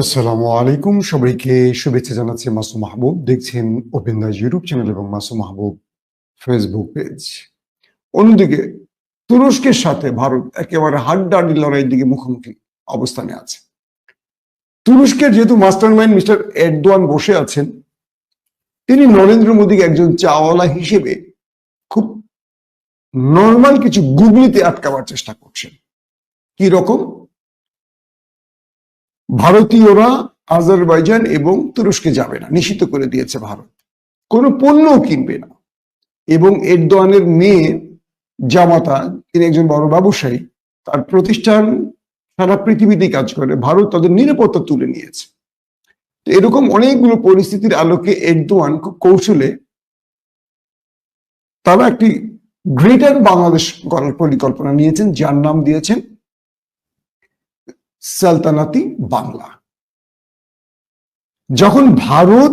আসসালামু আলাইকুম। সবাইকে শুভেচ্ছা জানাচ্ছি মাসু মাহবুব। দেখছেন ওপেন দাস ইউটিউব চ্যানেল এবং মাসু মাহবুব ফেসবুক পেজ। অন্যদিকে তুরস্কের সাথে ভারত একেবারে হাড্ডাহাড্ডি লড়াইয়ের দিকে মুখোমুখি অবস্থানে আছে। তুরস্কের যেহেতু মাস্টার মাইন্ড মিস্টার এরদোয়ান বসে আছেন, তিনি নরেন্দ্র মোদীকে একজন চাওয়ালা হিসেবে খুব নর্মাল কিছু গুগলিতে আটকাবার চেষ্টা করছেন। কি রকম? ভারতীয়রা আজারবাইজান এবং তুরস্কে যাবে না, নিষিদ্ধ করে দিয়েছে ভারত। কোনো পণ্যও কিনবে না। এবং এরদোয়ানের মেয়ে জামাতা, তিনি একজন বড় ব্যবসায়ী, তার প্রতিষ্ঠান সারা পৃথিবীতে কাজ করে, ভারত তাদের নিরাপত্তা তুলে নিয়েছে। এরকম অনেকগুলো পরিস্থিতির আলোকে এরদোয়ান খুব কৌশলে তারা একটি গ্রেটার বাংলাদেশ গড়ার পরিকল্পনা নিয়েছেন, যার নাম দিয়েছেন সালতানাতি বাংলা। যখন ভারত,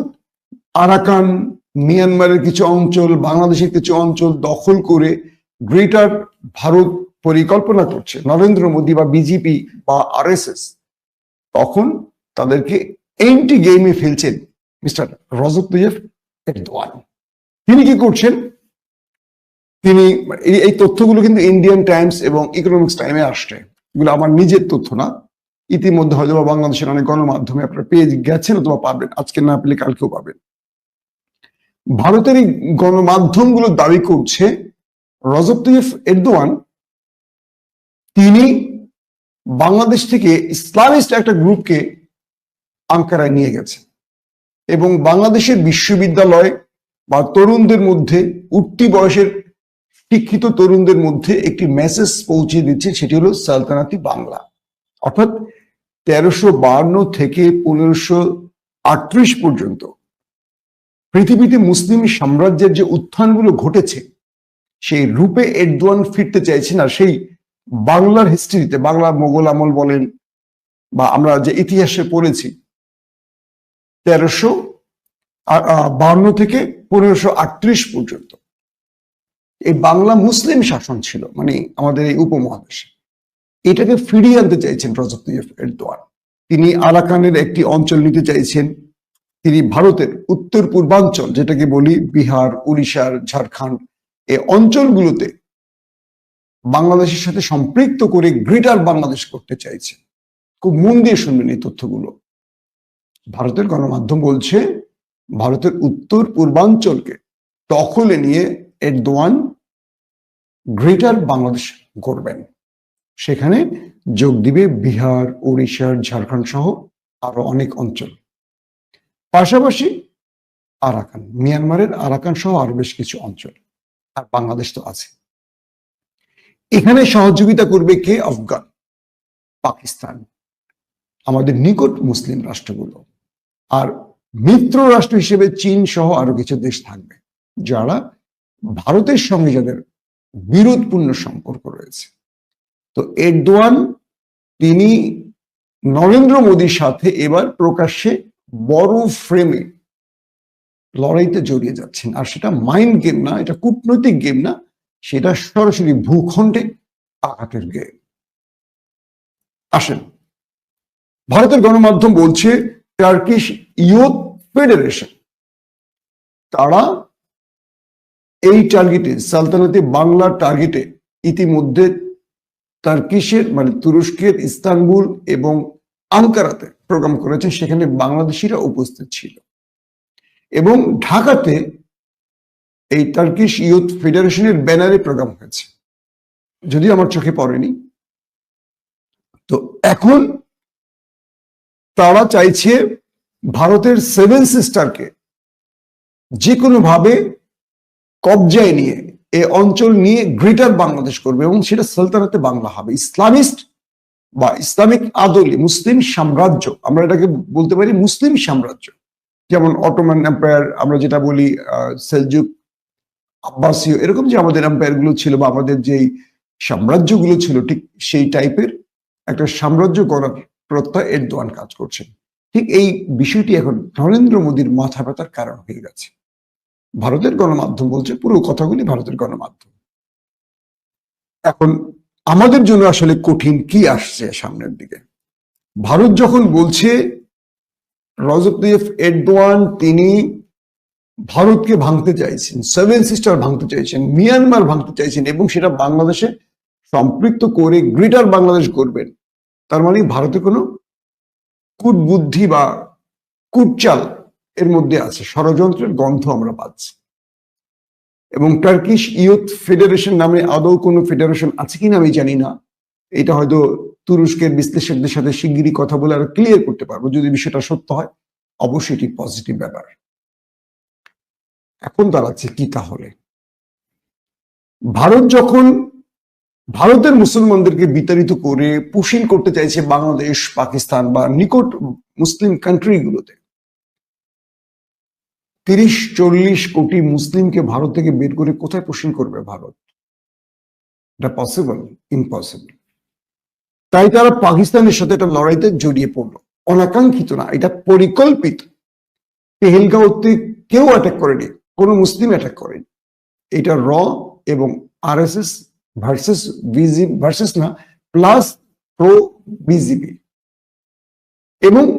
আরাকান, মিয়ানমারের কিছু অঞ্চল, বাংলাদেশের কিছু অঞ্চল দখল করে গ্রেটার ভারত পরিকল্পনা করছে, নরেন্দ্র মোদী বা বিজেপি বা আরএসএস, তখন তাদেরকে এন্টি গেমে ফেলছেন মিস্টার রজব তুজেফ এরদোয়ান। তিনি কি করছেন? তিনি এই তথ্যগুলো কিন্তু ইন্ডিয়ান টাইমস এবং ইকোনমিক্স টাইমে আসছে। এগুলো আমার নিজের তথ্য না। ইতিমধ্যে হয়তো বা বাংলাদেশের অনেক গণমাধ্যমে আপনারা পেয়ে গেছেন অথবা পাবেন। আজকে না পেলে কালকেও পাবেন। ভারতের গণমাধ্যমগুলো দাবি করছে, রজব তৈয়ফ এরদোয়ান তিনি বাংলাদেশ থেকে ইসলামিস্ট একটা গ্রুপকে আঙ্কারায় নিয়ে গেছে এবং বাংলাদেশের বিশ্ববিদ্যালয় বা তরুণদের মধ্যে, উঠতি বয়সের শিক্ষিত তরুণদের মধ্যে একটি মেসেজ পৌঁছে দিচ্ছে, সেটি হলো সালতানাতি বাংলা। অর্থাৎ তেরোশো বান্ন থেকে পনেরোশো আটত্রিশ পর্যন্ত। পৃথিবীতে মুসলিম সাম্রাজ্যের যে উত্থানগুলো ঘটেছে, সেই রূপে এরদোয়ান ফিরতে চাইছেন আর সেই বাংলার হিস্ট্রিতে বাংলা মোগল আমল বলেন বা আমরা যে ইতিহাসে পড়েছি, তেরোশো বান্ন থেকে পনেরোশো আটত্রিশ পর্যন্ত। এই বাংলা মুসলিম শাসন ছিল মানে আমাদের এই উপমহাদেশে। এটাকে ফিরিয়ে আনতে চাইছেন রজব তৈয়ব এরদোয়ান তিনি আরাকানের একটি অঞ্চল নিতে চাইছেন। তিনি ভারতের উত্তর পূর্বাঞ্চল, যেটাকে বলি বিহার, উড়িষ্যার ঝাড়খণ্ড এই অঞ্চলগুলোতে বাংলাদেশের সাথে সম্পৃক্ত করে গ্রেটার বাংলাদেশ করতে চাইছে খুব মন দিয়ে শুনবেন এই তথ্যগুলো। ভারতের গণমাধ্যম বলছে, ভারতের উত্তর পূর্বাঞ্চলকে দখলে নিয়ে এরদোয়ান গ্রেটার বাংলাদেশ করবেন সেখানে যোগ দিবে বিহার উড়িষ্যার ঝাড়খণ্ড সহ আরও অনেক অঞ্চল। পাশাপাশি আরাকান, মিয়ানমারের আরাকান সহ আরও বেশ কিছু অঞ্চল, আর বাংলাদেশ তো আছে। এখানে সহযোগিতা করবে কে? আফগান, পাকিস্তান, আমাদের নিকট মুসলিম রাষ্ট্রগুলো, আর মিত্র রাষ্ট্র হিসেবে চীন সহ আরও কিছু দেশ থাকবে, যারা ভারতের সঙ্গে যাদের বিরোধপূর্ণ সম্পর্ক রয়েছে। তো এরদোয়ান, তিনি নরেন্দ্র মোদীর সাথে এবার প্রকাশ্যে বড় ফ্রেমে লড়াইতে জড়িয়ে যাচ্ছেন। আর সেটা মাইন্ড গেম না, এটা কূটনৈতিক গেম না, সেটা সরাসরি ভূখণ্ডে আঘাতের গেম আসেন, ভারতের গণমাধ্যম বলছে টার্কিশ ইউথ ফেডারেশন তারা এই টার্গেটে সালতানাতে বাংলা টার্গেটে ইতিমধ্যে টার্কিশের মানে তুরস্কের ইস্তানবুল এবং আঙ্কারাতে প্রোগ্রাম করেছেন, সেখানে বাংলাদেশিরা উপস্থিত ছিল। এবং ঢাকাতে এই টার্কিশ ইউথ ফেডারেশনের ব্যানারে প্রোগ্রাম হয়েছে। যদিও আমার চোখে পড়েনি। তো এখন তারা চাইছে ভারতের সেভেন সিস্টারকে যে কোনো ভাবে কবজায় নিয়ে এ অঞ্চল নিয়ে গ্রেটার বাংলাদেশ করবে এবং সেটা সালতানাতে বাংলা হবে। ইসলামিস্ট বা ইসলামিক আদলে মুসলিম সাম্রাজ্য, আমরা এটাকে বলতে পারি মুসলিম সাম্রাজ্য, যেমন অটোমান এম্পায়ার আমরা যেটা বলি সেলজুক আব্বাসীয়, এরকম যে আমাদের এম্পায়ারগুলো ছিল বা আমাদের যেই সাম্রাজ্যগুলো ছিল, ঠিক সেই টাইপের একটা সাম্রাজ্য করার প্রত্যয় এরদোয়ান কাজ করছেন। ঠিক এই বিষয়টি এখন নরেন্দ্র মোদীর মাথা ব্যথার কারণ হয়ে গেছে। ভারতের গণমাধ্যম বলছে, পুরো কথাগুলি ভারতের গণমাধ্যম। এখন আমাদের জন্য আসলে কঠিন কি আসছে সামনের দিকে? ভারত যখন বলছে রজব এরদোয়ান, তিনি ভারতকে ভাঙতে চাইছেন, সেভেন সিস্টার ভাঙতে চাইছেন, মিয়ানমার ভাঙতে চাইছেন, এবং সেটা বাংলাদেশে সম্পৃক্ত করে গ্রেটার বাংলাদেশ করবেন তার মানে ভারতে কোনো কূটবুদ্ধি বা কূটচাল এর মধ্যে আছে। ষড়যন্ত্রের গন্ধ আমরা পাচ্ছি। এবং টার্কিশ ইয়ুথ ফেডারেশন নামে আদৌ কোনো ফেডারেশন আছে কিনা আমি জানি না। এটা হয়তো তুরস্কের বিশ্লেষকদের সাথে শিগগিরই কথা বলে আরও ক্লিয়ার করতে পারব যদি বিষয়টা সত্য হয়। অবশ্যই এটি পজিটিভ ব্যাপার। এখন দাঁড়াচ্ছে কি তাহলে? ভারত যখন ভারতের মুসলমানদেরকে বিতাড়িত করে পুশিন করতে চাইছে বাংলাদেশ, পাকিস্তান বা নিকট মুসলিম কান্ট্রিগুলোতে তিরিশ চল্লিশ কোটি মুসলিমকে ভারত থেকে বের করে কোথায় পোষণ করবে ভারত? এটা পসিবল ইম্পসিবল তাই তারা পাকিস্তানের সাথে একটা লড়াইতে জড়িয়ে পড়ল। অনাকাঙ্ক্ষিত না, এটা পরিকল্পিত। পেহেলগাঁওতে কেউ অ্যাটাক করেনি, কোনো মুসলিম অ্যাটাক করেনি। এটা র এবং R S S versus BG versus না প্লাস প্রো বিজিবি এবং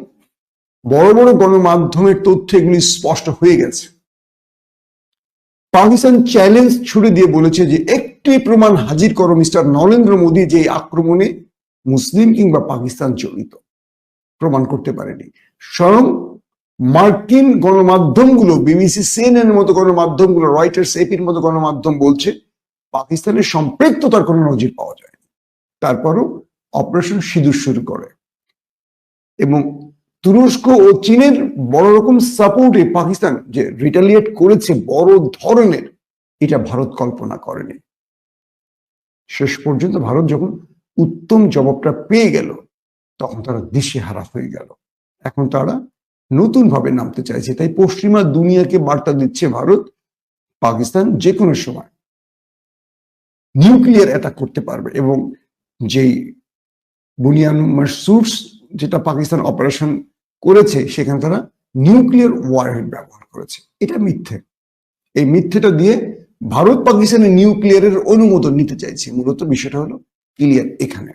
বড় বড় গণমাধ্যমের তথ্য এগুলি স্পষ্ট হয়ে গেছে। পাকিস্তান চ্যালেঞ্জ ছুড়ে দিয়ে বলেছে যে, একটি প্রমাণ হাজির করো মিস্টার নরেন্দ্র মোদী যে আক্রমণে মুসলিম কিংবা পাকিস্তান জড়িত। প্রমাণ করতে পারেনি। স্বয়ং মার্কিন গণমাধ্যমগুলো, বিবিসি সিএনএন মতো গণমাধ্যমগুলো, রয়টার্স, এপির মতো গণমাধ্যম বলছে, পাকিস্তানের সম্পৃক্ততার কোনো নজির পাওয়া যায় তারপরও অপারেশন সিঁদুর শুরু করে এবং তুরস্ক ও চীনের বড় রকম সাপোর্টে পাকিস্তান যে রিটালিয়েট করেছে বড় ধরনের, এটা ভারত কল্পনা করেনি। শেষ পর্যন্ত ভারত যখন উত্তম জবাবটা পেয়ে গেল, তখন তারা দিশেহারা হয়ে গেল। এখন তারা নতুন ভাবে নামতে চাইছে, তাই পশ্চিমা দুনিয়াকে বার্তা দিচ্ছে ভারত, পাকিস্তান যে কোনো সময় নিউক্লিয়ার অ্যাটাক করতে পারবে এবং যেই বুনিয়ান মাসুরস যেটা পাকিস্তান অপারেশন করেছে, সেখানে তারা নিউক্লিয়ার ওয়ারহেড ব্যবহার করেছে। এটা মিথ্যে। এই মিথ্যেটা দিয়ে ভারত পাকিস্তানের নিউক্লিয়ারের অনুমোদন নিতে চাইছে। মূলত বিষয়টা হলো ক্লিয়ার এখানে।